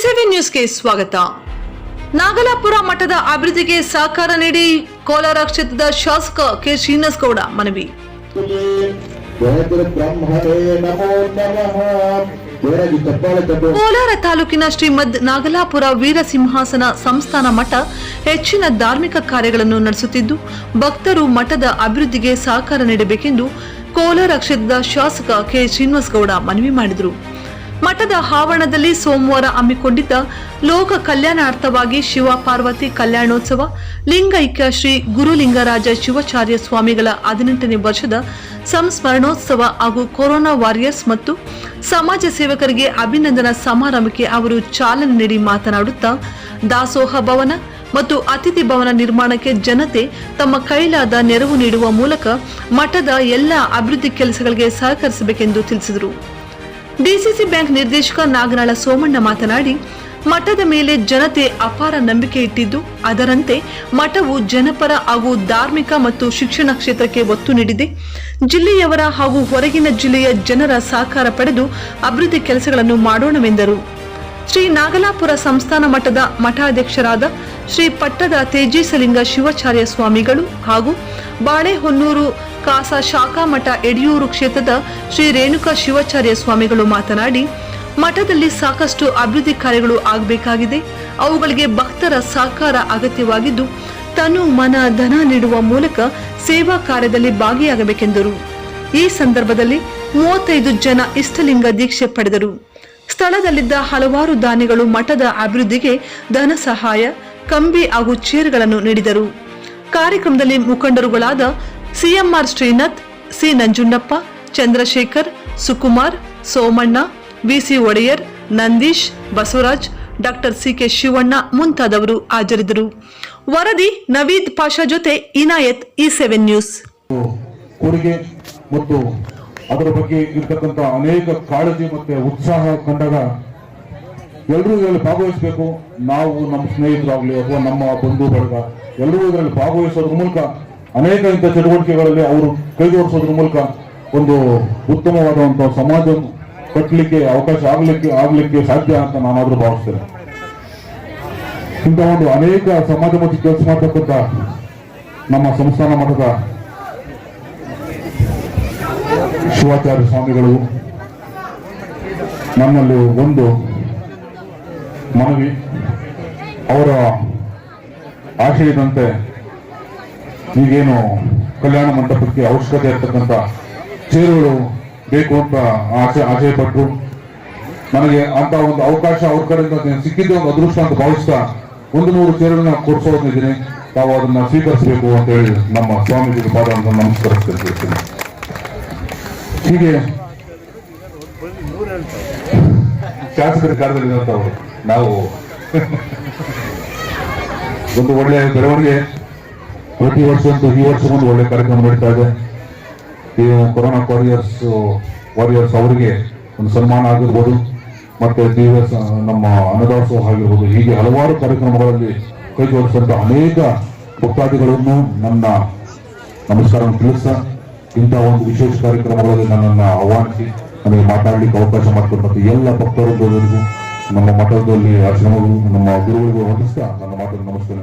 Seven ನ್ಯೂಸ್ಗೆ ಸ್ವಾಗತ. ನಾಗಲಾಪುರ ಮಠದ ಅಭಿವೃದ್ಧಿಗೆ ಸಹಕಾರ ನೀಡಿ ಕೋಲಾರ ಕ್ಷೇತ್ರದ ಶಾಸಕ ಕೆ. ಶ್ರೀನಿವಾಸ ಗೌಡ ಮನವಿ ಕೋಲಾರ ತಾಲೂಕಿನ ಶ್ರೀಮದ್ ನಾಗಲಾಪುರ ವೀರಸಿಂಹಾಸನ ಸಂಸ್ಥಾನ ಮಠ ಹೆಚ್ಚಿನ ಧಾರ್ಮಿಕ ಕಾರ್ಯಗಳನ್ನು ನಡೆಸುತ್ತಿದ್ದು ಭಕ್ತರು ಮಠದ ಅಭಿವೃದ್ಧಿಗೆ ಸಹಕಾರ ನೀಡಬೇಕೆಂದು ಕೋಲಾರ ಕ್ಷೇತ್ರದ ಶಾಸಕ ಕೆ. ಶ್ರೀನಿವಾಸಗೌಡ ಮನವಿ ಮಾಡಿದರು. ಮಠದ ಆವರಣದಲ್ಲಿ ಸೋಮವಾರ ಹಮ್ಮಿಕೊಂಡಿದ್ದ ಲೋಕ ಕಲ್ಯಾಣಾರ್ಥವಾಗಿ ಶಿವ ಪಾರ್ವತಿ ಕಲ್ಯಾಣೋತ್ಸವ, ಲಿಂಗೈಕ್ಯ ಶ್ರೀ ಗುರುಲಿಂಗರಾಜ ಶಿವಾಚಾರ್ಯ ಸ್ವಾಮಿಗಳ ಹದಿನೆಂಟನೇ ವರ್ಷದ ಸಂಸ್ಮರಣೋತ್ಸವ ಹಾಗೂ ಕೊರೋನಾ ವಾರಿಯರ್ಸ್ ಮತ್ತು ಸಮಾಜ ಸೇವಕರಿಗೆ ಅಭಿನಂದನಾ ಸಮಾರಂಭಕ್ಕೆ ಅವರು ಚಾಲನೆ ನೀಡಿ ಮಾತನಾಡುತ್ತಾ, ದಾಸೋಹ ಭವನ ಮತ್ತು ಅತಿಥಿ ಭವನ ನಿರ್ಮಾಣಕ್ಕೆ ಜನತೆ ತಮ್ಮ ಕೈಲಾದ ನೆರವು ನೀಡುವ ಮೂಲಕ ಮಠದ ಎಲ್ಲ ಅಭಿವೃದ್ಧಿ ಕೆಲಸಗಳಿಗೆ ಸಹಕರಿಸಬೇಕೆಂದು ತಿಳಿಸಿದರು. ಡಿಸಿಸಿ ಬ್ಯಾಂಕ್ ನಿರ್ದೇಶಕ ನಾಗನಾಳ ಸೋಮಣ್ಣ ಮಾತನಾಡಿ, ಮಠದ ಮೇಲೆ ಜನತೆ ಅಪಾರ ನಂಬಿಕೆ ಇಟ್ಟಿದ್ದು, ಅದರಂತೆ ಮಠವು ಜನಪರ ಹಾಗೂ ಧಾರ್ಮಿಕ ಮತ್ತು ಶಿಕ್ಷಣ ಕ್ಷೇತ್ರಕ್ಕೆ ಒತ್ತು ನೀಡಿದೆ. ಜಿಲ್ಲೆಯವರ ಹಾಗೂ ಹೊರಗಿನ ಜಿಲ್ಲೆಯ ಜನರ ಸಹಕಾರ ಪಡೆದು ಅಭಿವೃದ್ಧಿ ಕೆಲಸಗಳನ್ನು ಮಾಡೋಣವೆಂದರು. ಶ್ರೀ ನಾಗಲಾಪುರ ಸಂಸ್ಥಾನ ಮಠದ ಮಠಾಧ್ಯಕ್ಷರಾದ ಶ್ರೀ ಪಟ್ಟದ ತೇಜೀಸಲಿಂಗ ಶಿವಾಚಾರ್ಯ ಸ್ವಾಮಿಗಳು ಹಾಗೂ ಬಾಳೆಹೊನ್ನೂರು ಕಾಸ ಶಾಖಾ ಮಠ ಯಡಿಯೂರು ಕ್ಷೇತ್ರದ ಶ್ರೀ ರೇಣುಕಾ ಶಿವಾಚಾರ್ಯ ಸ್ವಾಮಿಗಳು ಮಾತನಾಡಿ, ಮಠದಲ್ಲಿ ಸಾಕಷ್ಟು ಅಭಿವೃದ್ಧಿ ಕಾರ್ಯಗಳು ಆಗಬೇಕಾಗಿದೆ. ಅವುಗಳಿಗೆ ಭಕ್ತರ ಸಹಕಾರ ಅಗತ್ಯವಾಗಿದ್ದು, ತನು ಮನ ಧನ ನೀಡುವ ಮೂಲಕ ಸೇವಾ ಕಾರ್ಯದಲ್ಲಿ ಭಾಗಿಯಾಗಬೇಕೆಂದರು. ಈ ಸಂದರ್ಭದಲ್ಲಿ ಮೂವತ್ತೈದು ಜನ ಇಷ್ಟಲಿಂಗ ದೀಕ್ಷೆ ಪಡೆದರು. ಸ್ಥಳದಲ್ಲಿದ್ದ ಹಲವಾರು ದಾನಿಗಳು ಮಠದ ಅಭಿವೃದ್ಧಿಗೆ ಧನ ಸಹಾಯ, ಕಂಬಿ ಹಾಗೂ ಚೇರ್ಗಳನ್ನು ನೀಡಿದರು. ಕಾರ್ಯಕ್ರಮದಲ್ಲಿ ಮುಖಂಡರುಗಳಾದ CMR Srinath, C Nanjundappa Chandrashekar, Sukumar, Somanna VC Wodeyar, Nandish, Basavaraj, doctor CK Shivanna ಮುಂತಾದವರು ಹಾಜರಿದ್ದರು. ವರದಿ ನವೀದ್ ಪಾಷಾ ಜೊತೆ ಇನಾಯತ್, ಇ ಸೆವೆನ್ ನ್ಯೂಸ್. ಅದರ ಬಗ್ಗೆ ಇರ್ತಕ್ಕಂಥ ಅನೇಕ ಕಾಳಜಿ ಮತ್ತೆ ಉತ್ಸಾಹ ಕಂಡಾಗ ಎಲ್ಲರೂ ಇದರಲ್ಲಿ ಭಾಗವಹಿಸಬೇಕು. ನಾವು ನಮ್ಮ ಸ್ನೇಹಿತರಾಗಲಿ ಅಥವಾ ನಮ್ಮ ಬಂಧು ಬಳಗ ಎಲ್ಲರೂ ಇದರಲ್ಲಿ ಭಾಗವಹಿಸೋದ್ರ ಮೂಲಕ ಅನೇಕ ಇಂಥ ಚಟುವಟಿಕೆಗಳಲ್ಲಿ ಅವರು ಕೈಜೋಡಿಸೋದ್ರ ಮೂಲಕ ಒಂದು ಉತ್ತಮವಾದಂತಹ ಸಮಾಜ ಕಟ್ಟಲಿಕ್ಕೆ ಅವಕಾಶ ಆಗ್ಲಿಕ್ಕೆ ಆಗ್ಲಿಕ್ಕೆ ಸಾಧ್ಯ ಅಂತ ನಾನಾದ್ರೂ ಭಾವಿಸ್ತೇನೆ. ಇಂಥ ಒಂದು ಅನೇಕ ಸಮಾಜಮುಖಿ ಕೆಲಸ ಮಾಡ್ತಕ್ಕಂಥ ನಮ್ಮ ಸಂಸ್ಥಾನ ಮಠದ ಶಿವಾಚಾರ್ಯ ಸ್ವಾಮಿಗಳು ನನ್ನಲ್ಲಿ ಒಂದು ಮನವಿ. ಅವರ ಆಶಯದಂತೆ ಈಗೇನು ಕಲ್ಯಾಣ ಮಂಟಪಕ್ಕೆ ಅವಶ್ಯಕತೆ ಇರ್ತಕ್ಕಂಥ ಚೇರುಗಳು ಬೇಕು ಅಂತ ಆಸೆ ಆಶಯ ಪಟ್ಟರು ನನಗೆ ಅಂತ ಒಂದು ಅವಕಾಶ ಅವ್ರ ಕಡೆಯಿಂದ ಸಿಕ್ಕಿದ್ದೆ, ಒಂದು ಅದೃಷ್ಟ ಅಂತ ಭಾವಿಸ್ತಾ ಒಂದು ನೂರು ಚೇರುಗಳನ್ನ ಕೊಡಿಸೋದಿದ್ದೀನಿ ತಾವು ಅದನ್ನ ಸ್ವೀಕರಿಸಬೇಕು ಅಂತ ಹೇಳಿ ನಮ್ಮ ಸ್ವಾಮೀಜಿಗೆ ಪಾದ ನಮಸ್ಕರಿಸ್ತಿರ್ತೀನಿ ಹೀಗೆ ಶಾಸಕರ ಇರುವಂತವ್ರು ನಾವು. ಒಂದು ಒಳ್ಳೆಯ ಬೆಳವಣಿಗೆ. ಪ್ರತಿ ವರ್ಷ ಅಂತೂ ಈ ವರ್ಷ ಒಂದು ಒಳ್ಳೆ ಕಾರ್ಯಕ್ರಮ ನಡೀತಾ ಇದೆ. ಈ ಕೊರೋನಾ ವಾರಿಯರ್ಸ್ ವಾರಿಯರ್ಸ್ ಅವರಿಗೆ ಒಂದು ಸನ್ಮಾನ ಆಗಿರ್ಬೋದು. ಮತ್ತೆ ದಿವಸ ನಮ್ಮ ಅನ್ನದಾಸೋಹ ಆಗಿರ್ಬೋದು. ಹೀಗೆ ಹಲವಾರು ಕಾರ್ಯಕ್ರಮಗಳಲ್ಲಿ ಕೈ ಜೋಡಿಸಿದಂಥ ಅನೇಕ ಭಕ್ತಾದಿಗಳನ್ನು ನನ್ನ ನಮಸ್ಕಾರವನ್ನು ತಿಳಿಸ್ತಾ ಇಂಥ ಒಂದು ವಿಶೇಷ ಕಾರ್ಯಕ್ರಮಗಳಲ್ಲಿ ನನ್ನನ್ನು ಆಹ್ವಾನಿಸಿ ನನಗೆ ಮಾತಾಡಲಿಕ್ಕೆ ಅವಕಾಶ ಮಾಡಿಕೊಟ್ಟಂತ ಎಲ್ಲ ಭಕ್ತರು ನಮ್ಮ ಮಠದಲ್ಲಿ ಆಶ್ರಮಗಳು, ನಮ್ಮ ಗುರುಗಳಿಗೂ ಹೊಂದಿಸ್ತಾ ನನ್ನ ಮಾತನ್ನು ನಮಸ್ಕಾರ.